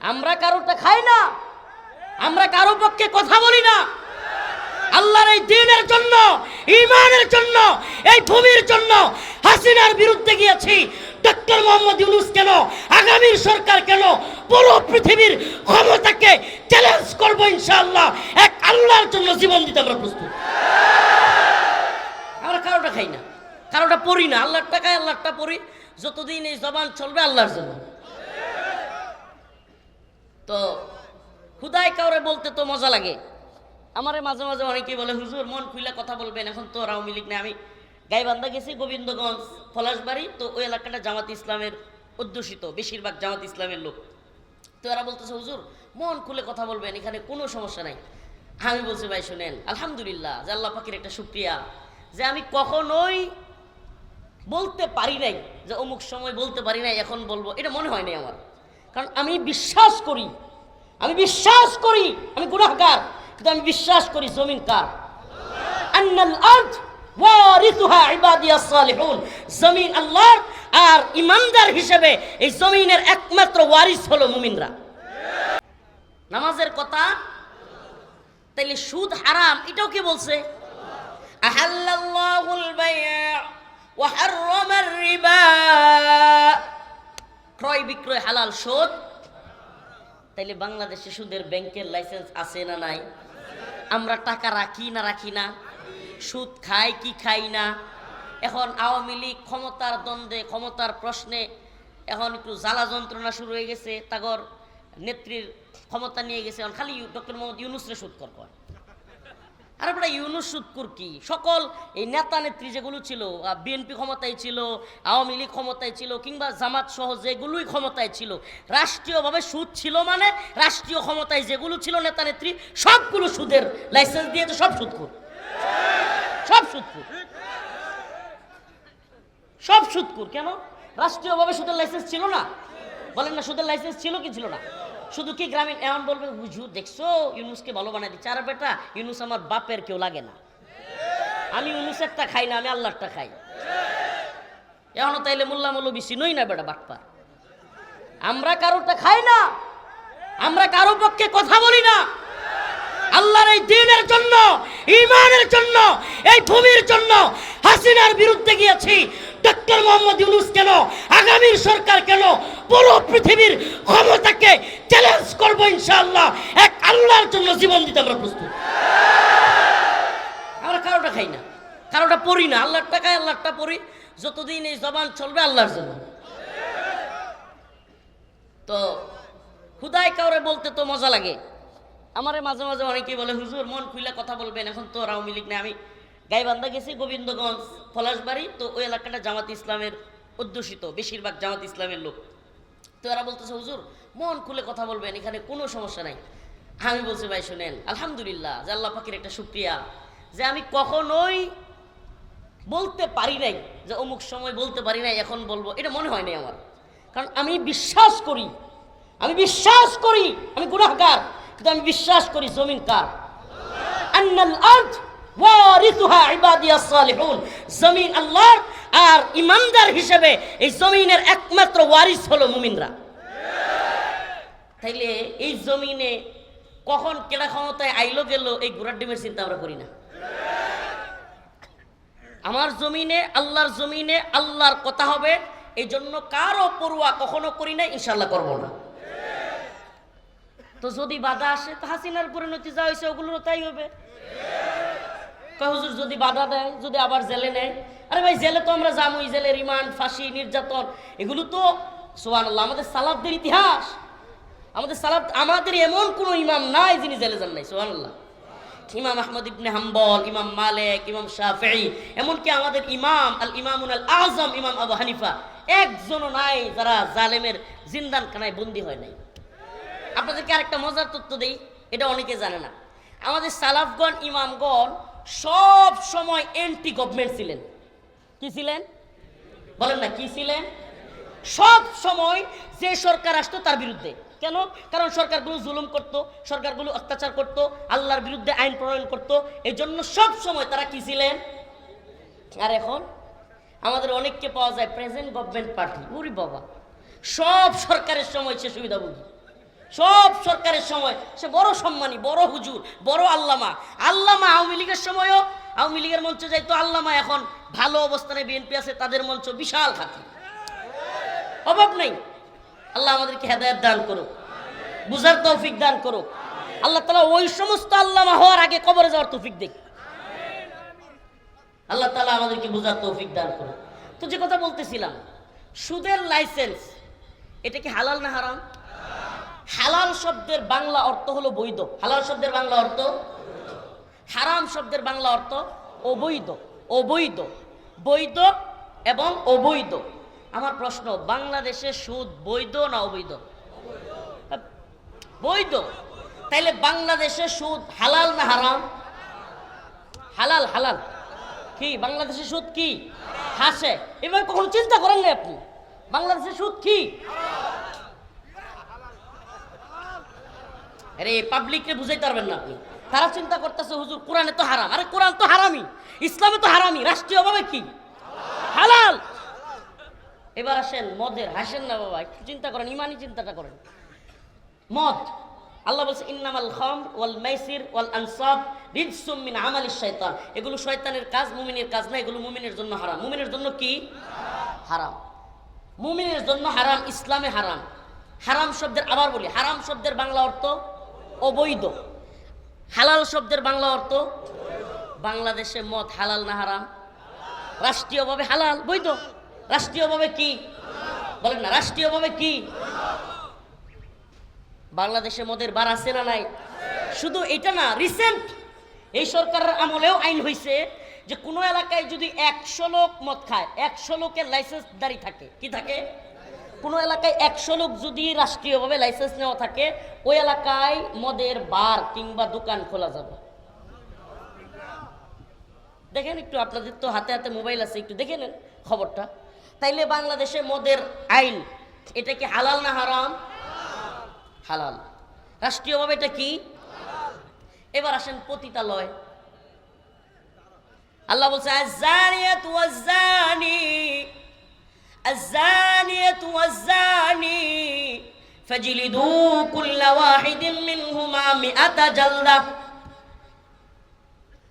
আমরা কারোটা খাই না। আমরা কারও পক্ষে কথা বলি না। আল্লাহর এই দিনের জন্য ইমানের জন্য, এই ভূমির জন্য হাসিনার বিরুদ্ধে গিয়েছি। ডক্টর মোহাম্মদ ইউনুস কেন, আগামীর সরকার কেন, পুরো পৃথিবীর ক্ষমতাকে চ্যালেঞ্জ করব ইনশাআল্লাহ। এক আল্লাহর জন্য জীবন দিতে আমরা প্রস্তুত। আমরা কারোটা খাই না। কারোটা পড়ি না। আল্লাহর টাকায় আল্লাহরটা পড়ি। যতদিন এই জবান চলবে আল্লাহর জন্য। তো হুদায় কাউরে বলতে তো মজা লাগে। আমারে মাঝে মাঝে অনেকেই বলে, হুজুর, মন খুলে কথা বলবেন, এখন তো আওয়ামী লীগ নেই। আমি গাইবান্ধা গেছি, গোবিন্দগঞ্জ, পলাশবাড়ি, তো ওই এলাকাটা জামাত ইসলামের অধ্যুষিত, বেশিরভাগ জামাত ইসলামের লোক। তো এরা বলতেছে, হুজুর, মন খুলে কথা বলবেন, এখানে কোনো সমস্যা নাই। আমি বলছি, ভাই, শুনেন, আলহামদুলিল্লাহ যে আল্লাহ পাখির একটা সুপ্রিয়া যে আমি কখনোই বলতে পারি নাই, যে অমুক সময় বলতে পারি নাই, এখন বলব। এটা মনে হয় নাই আমার। কারণ আমি বিশ্বাস করি। আমি বিশ্বাস করি আমি গুনাহগার, কিন্তু আমি বিশ্বাস করি জমিন কার আন্নাল ইবাদিয়াস জমিন আল্লাহর আর ইমানদার হিসেবে এই জমিনের একমাত্র ওয়ারিস হলো মুমিনরা। নামাজের কথা? তাইলে সুদ হারাম, এটাও কে বলছে? আহাল্লাল্লাহুল বাই'a ওয়া হাররামার রিবা। ক্রয় বিক্রয় হালাল সুদ তাইলে বাংলাদেশে সুদের ব্যাংকের লাইসেন্স আছে না নাই? আমরা টাকা রাখি না রাখি না? সুদ খাই কি খাই না? এখন আওয়ামী লীগ ক্ষমতার দ্বন্দ্বে, ক্ষমতার প্রশ্নে এখন একটু জ্বালা যন্ত্রণা শুরু হয়ে গেছে। তাগর নেত্রীর ক্ষমতা নিয়ে গেছে। এখন খালি ডক্টর মোহাম্মদ ইউনুসরে সুদ কর কয়। আর আমরা ইউনুস সুদকুর কি? সকল এই নেতা নেত্রী যেগুলো ছিল বিএনপি ক্ষমতায় ছিল, আওয়ামী লীগ ক্ষমতায় ছিল, কিংবা জামাত সহ যেগুলোই ক্ষমতায় ছিল, রাষ্ট্রীয়ভাবে সুদ ছিল মানে রাষ্ট্রীয় ক্ষমতায় যেগুলো ছিল নেতা নেত্রী, সবগুলো সুদের লাইসেন্স দিয়েছে, সব সুদকুর সব সুদকুর সব সুদকুর কেন? রাষ্ট্রীয়ভাবে সুদের লাইসেন্স ছিল না? বলেন না, সুদের লাইসেন্স ছিল কি ছিল না? শুধু কি গ্রামীণ? এমন বলবে, হুজুর, দেখছ? ইউনুসকে ভালো বানাই দিচ্ছে। আর বেটা, ইউনুস আমার বাপের কেউ লাগে না। আমি ইউনুসেরটা খাই না, আমি আল্লাহরটা খাই। এখনও তাইলে মোল্লা মৌলবি নই না বেটা বাটপা আমরা কারোটা খাই না। আমরা কারও পক্ষে কথা বলি না। আল্লাহর এই দিনের জন্য ইমানের জন্য, এই ভূমির জন্য হাসিনার বিরুদ্ধে গিয়েছি। ডক্টর মোহাম্মদ ইউনুস কেন? আগামীর সরকার কেন? পুরো পৃথিবীর ক্ষমতাকে চ্যালেঞ্জ করব ইনশাআল্লাহ। এক আল্লাহর জন্য জীবন দিতে আমরা প্রস্তুত। আমরা কারোটা খাই না। কারোটা পড়ি না। আল্লাহর টাকায় আল্লাহটা পড়ি। যতদিন এই জবান চলবে আল্লাহর জন্য। তো হুদায় কাউরে বলতে তো মজা লাগে। আমারে মাঝে মাঝে অনেকেই বলে, হুজুর, মন খুলে কথা বলবেন। এখন তো আওয়ামী লীগ নেই। আমি গাইবান্ধা গেছি গোবিন্দগঞ্জ পলাশবাড়ি, তো ওই এলাকাটা জামাত ইসলামের অধ্যুষিত, বেশিরভাগ জামাত ইসলামের লোক। তো এরা বলতেছে, হুজুর, মন খুলে কথা বলবেন, এখানে কোনো সমস্যা নাই। আমি বলছি, ভাই, শুনেন, আলহামদুলিল্লাহ যে আল্লাহ পাখির একটা শুক্রিয়া যে আমি কখনোই বলতে পারি নাই, যে অমুক সময় বলতে পারি নাই, এখন বলব। এটা মনে হয় নাই আমার। কারণ আমি বিশ্বাস করি, আমি বিশ্বাস করি আমি গুনাহগার, কিন্তু আমি বিশ্বাস করি জমিন কার? আন্নাল আরদ ওয়ারিসুহা ইবাদিয়াস সালিহুন। জমিন আল্লাহর আর ইমানদার হিসেবে এই জমিনের একমাত্র ওয়ারিস হলো মুমিনরা। তাইলে এই জমিনে কখন কেনা ক্ষমতায় আইলো গেল, এই ঘোড়ার ডিমের চিন্তা আমরা করি না। আমার জমিনে, আল্লাহর জমিনে আল্লাহর কথা হবে এই জন্য কারও পড়ুয়া কখনো করি না ইনশাল্লাহ করব না। তো যদি বাধা আসে, তো হাসিনার পরিণতি যা হয়েছে, ওগুলোরও তাই হবে। হুজুর, যদি বাধা দেয়, যদি আবার জেলে নেয়? আরে ভাই, জেলে তো আমরা জামুই জেলে রিমান্ড, ফাঁসি, নির্যাতন, এগুলো তো সোহান আমাদের সালাফদের ইতিহাস। আমাদের সালাফ, আমাদের এমন কোনো ইমাম নাই যিনি জেলে যান নাই সোহান ইমাম আহমদ ইবনে হাম্বল, ইমাম মালেক, ইমাম শাফি এমনকি আমাদের ইমাম, আল ইমামুল আল আজম, ইমাম আবু হানিফা, একজনও নাই যারা জালেমের জিন্দান খানায় বন্দী হয় নাই। আপনাদেরকে আরেকটা মজার তথ্য দেই, এটা অনেকে জানে না। আমাদের সালাফগণ, ইমামগণ সব সময় এন্টি গভর্নমেন্ট ছিলেন। কি ছিলেন? বলেন না, কি ছিলেন? সব সময় যে সরকার আসতো তার বিরুদ্ধে। কেন? কারণ সরকারগুলো জুলুম করত, সরকারগুলো অত্যাচার করত, আল্লাহর বিরুদ্ধে আইন প্রণয়ন করত এই জন্য সব সময় তারা কি ছিলেন? আর এখন? আমাদের অনেককে পাওয়া যায় প্রেজেন্ট গভর্নমেন্ট পার্টি উরি বাবা। সব সরকারের সময় সে সুবিধাভোগী। সব সরকারের সময়, সে বড় সম্মানী, বড় হুজুর, বড় আল্লামা। আল্লামা আওয়ামী লীগের সময়ও, আওয়ামী লীগের মঞ্চে যাইতো আল্লামা এখন ভালো অবস্থানে বিএনপি আছে, তাদের মঞ্চ বিশাল খাতি অভাব নেই। আল্লাহ আমাদেরকে হেদায়ত দান করুক। বুঝার তৌফিক দান করুক। আল্লাহ তালা ওই সমস্ত আল্লামা হওয়ার আগে কবরে যাওয়ার তৌফিক দেখ। আল্লাহ তালা আমাদেরকে বুঝার তৌফিক দান করুক। তো যে কথা বলতেছিলাম, সুদের লাইসেন্স এটা কি হালাল না হারাম? হালাল শব্দের বাংলা অর্থ হলো বৈধ। হালাল শব্দের বাংলা অর্থ? হারাম শব্দের বাংলা অর্থ অবৈধ। অবৈধ। বৈধ এবং অবৈধ। আমার প্রশ্ন, বাংলাদেশে সুদ বৈধ না অবৈধ? বৈধ। তাইলে বাংলাদেশে সুদ হালাল না হারাম? হালাল হালাল। কি, বাংলাদেশে সুদ কি? হাসে। এবার কখনো চিন্তা করেন না আপনি? বাংলাদেশে সুদ কি? আরে পাবলিককে বুঝাইতে পারবেন না আপনি। তারা চিন্তা করতেছে, হুজুর, কোরআনে তো হারাম। আরে, কোরআন তো হারামি ইসলামে তো হারামি রাষ্ট্রীয়ভাবে কি? হালাল! এবার আসেন, মদের। হাসেন না বাবা, একটু চিন্তা করেন ইমানি চিন্তাটা করেন। মদ। আল্লাহ বলছে, ইন্নামাল খাম ওয়াল মাইসির ওয়াল আনসাব রিজসুম মিন আমালিশ শয়তান এগুলো শয়তানের কাজ, মুমিনের কাজ না, এগুলো মুমিনের জন্য হারাম। মুমিনের জন্য কি? হারাম। মুমিনের জন্য হারাম, ইসলামে হারাম। হারাম শব্দের আবার বলি। হারাম শব্দের বাংলা অর্থ অবৈধ। হালাল শব্দের বাংলা অর্থ? বাংলাদেশে মদ হালাল না হারাম? রাষ্ট্রীয়ভাবে হালাল, বৈধ। রাষ্ট্রীয়ভাবে কি? বলেন না, রাষ্ট্রীয়ভাবে কি? বাংলাদেশে মদের বার আছে না নাই? শুধু এটা না রিসেন্ট এই সরকারের আমলেও আইন হয়েছে যে কোনো এলাকায় যদি একশো লোক মদ খায়, একশো লোকের লাইসেন্স দাঁড়িয়ে থাকে। কি থাকে? কোনো এলাকায় একশো লোক যদি রাষ্ট্রীয়ভাবে লাইসেন্স নেওয়া থাকে, ওই এলাকায় মদের বার কিংবা দোকান খোলা যাবে। দেখেন একটু, আপনাদের তো হাতে হাতে মোবাইল আছে, একটু দেখে নেন খবরটা। তাইলে বাংলাদেশে মদের আইন এটা কি হালাল না হারাম? হালাল। রাষ্ট্রীয়ভাবে এটা কি? এবার আসেন পতিতালয়। আল্লাহ বলছে الزانية والزاني فاجلدوا كل واحد منهما مئة جلدة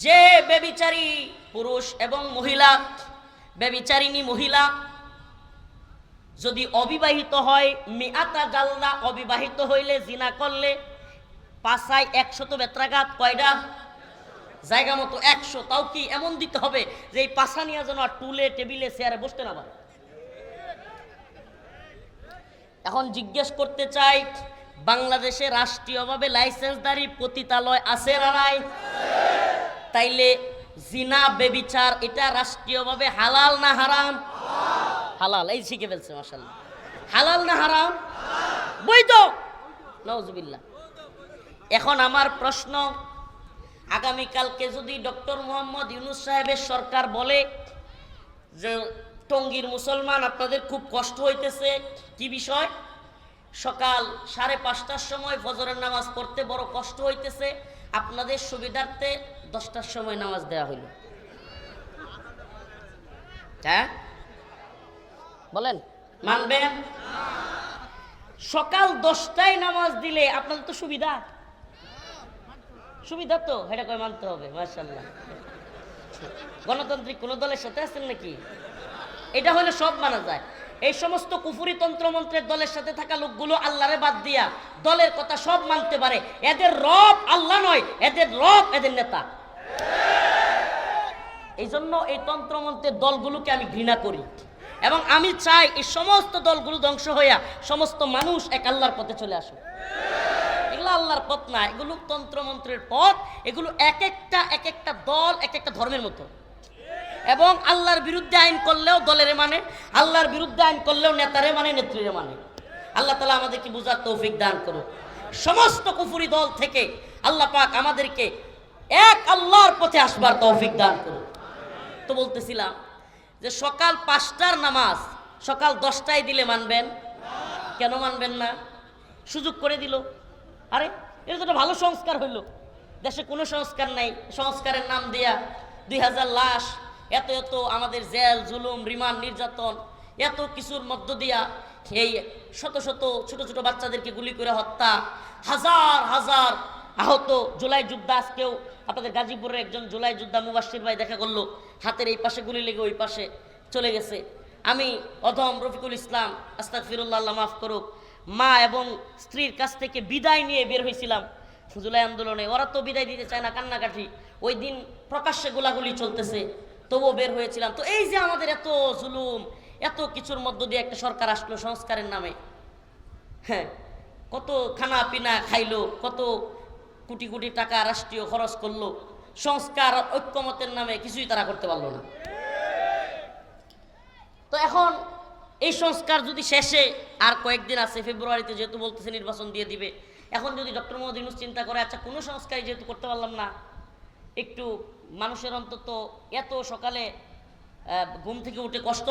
যে বেবিচারী পুরুষ এবং মহিলা বেবিচারিণী মহিলা যদি অবিবাহিত হয় মিয়াতা জালদা অবিবাহিত হইলে জিনা করলে পাশায় একশত বেত্রাঘাত কয়টা জায়গা মতো একশো তাও কি এমন দিতে হবে যে এই পাশা নিয়ে যেন আর টুলে টেবিলে চেয়ারে বসতে না পারে এখন জিজ্ঞেস করতে চাই, বাংলাদেশে রাষ্ট্রীয়ভাবে লাইসেন্সদারি পতিতালয় আছে না নাই? তাইলে জিনা, বেবিচার, এটা রাষ্ট্রীয়ভাবে হালাল না হারাম? হালাল, এই শিখে ফেলছে মাসাল্লাহ হালাল না হারাম? বৈধ নজবিল্লা এখন আমার প্রশ্ন, আগামীকালকে যদি ডক্টর মোহাম্মদ ইউনুস সাহেবের সরকার বলে যে টঙ্গীর মুসলমান, আপনাদের খুব কষ্ট হইতেছে। কি বিষয়? সকাল সাড়ে পাঁচটার সময় ফজরের নামাজ পড়তে বড় কষ্ট হইতেছে। আপনাদের সুবিধার্থে দশটার সময় নামাজ দেওয়া হইল। হ্যাঁ? বলেন। মানবেন? সকাল দশটায় নামাজ দিলে আপনাদের তো সুবিধা। সুবিধা তো, এটা কয় মানতে হবে মার্শাল্লাহ গণতান্ত্রিক কোনো দলের সাথে আছেন নাকি? এটা হলে সব মানা যায়। এই সমস্ত কুফুরি তন্ত্রমন্ত্রের দলের সাথে থাকা লোকগুলো আল্লাহরে বাদ দিয়া দলের কথা সব মানতে পারে। এদের রব আল্লাহ নয়, এদের রব এদের নেতা। এই জন্য এই তন্ত্রমন্ত্রের দলগুলোকে আমি ঘৃণা করি। এবং আমি চাই এই সমস্ত দলগুলো ধ্বংস হইয়া সমস্ত মানুষ এক আল্লাহর পথে চলে আসুক। এগুলো আল্লাহর পথ না, এগুলো তন্ত্রমন্ত্রের পথ, এগুলো এক একটা এক একটা দল, এক একটা ধর্মের মতো। এবং আল্লাহর বিরুদ্ধে আইন করলেও দলের মানে আল্লাহর বিরুদ্ধে আইন করলেও নেতারে মানে নেত্রীরে মানে। আল্লাহ তালা আমাদেরকে বুঝার তৌফিক দান করুক। সমস্ত কুফুরি দল থেকে আল্লাহ পাক আমাদেরকে এক আল্লাহর পথে আসবার তৌফিক দান করুক। তো বলতেছিলাম যে সকাল পাঁচটার নামাজ সকাল দশটায় দিলে মানবেন? কেন মানবেন না? সুযোগ করে দিল। আরে, এটা তো ভালো সংস্কার হইল। দেশে কোনো সংস্কার নাই। সংস্কারের নাম দেয়া দুই হাজার লাশ এত এত আমাদের জেল, জুলুম, রিমান্ড, নির্যাতন, এত কিছুর মধ্য দিয়া এই শত শত ছোট ছোট বাচ্চাদেরকে গুলি করে হত্যা, হাজার হাজার আহত জুলাই যুদ্ধ আজকেও আপনাদের গাজীপুরের একজন জুলাই যোদ্ধা মুবাসির ভাই দেখা করল, হাতের এই পাশে গুলি লেগে ওই পাশে চলে গেছে। আমি অধম রফিকুল ইসলাম আস্তাক ফিরুল্লাহ মাফ করুক, মা এবং স্ত্রীর কাছ থেকে বিদায় নিয়ে বের হয়েছিলাম জুলাই আন্দোলনে। ওরা তো বিদায় দিতে চায় না, কান্নাকাটি। ওই দিন প্রকাশ্যে গোলাগুলি চলতেছে। তবুও বের হয়েছিলাম। তো এই যে আমাদের এত জুলুম, এত কিছুর মধ্য দিয়ে একটা সরকার আসলো সংস্কারের নামে। হ্যাঁ কত খানা পিনা খাইলো, কত কোটি কোটি টাকা রাষ্ট্রীয় খরচ করল। সংস্কার ঐক্যমতের নামে কিছুই তারা করতে পারল না। তো এখন এই সংস্কার যদি শেষে, আর কয়েকদিন আছে, ফেব্রুয়ারিতে যেহেতু বলতেছে নির্বাচন দিয়ে দিবে, এখন যদি ডক্টর মোহাম্মদ ইউনুস চিন্তা করে আচ্ছা কোনো সংস্কারই যেহেতু করতে পারলাম না একটু মানুষের অন্তত এত সকালে ঘুম থেকে উঠে কষ্ট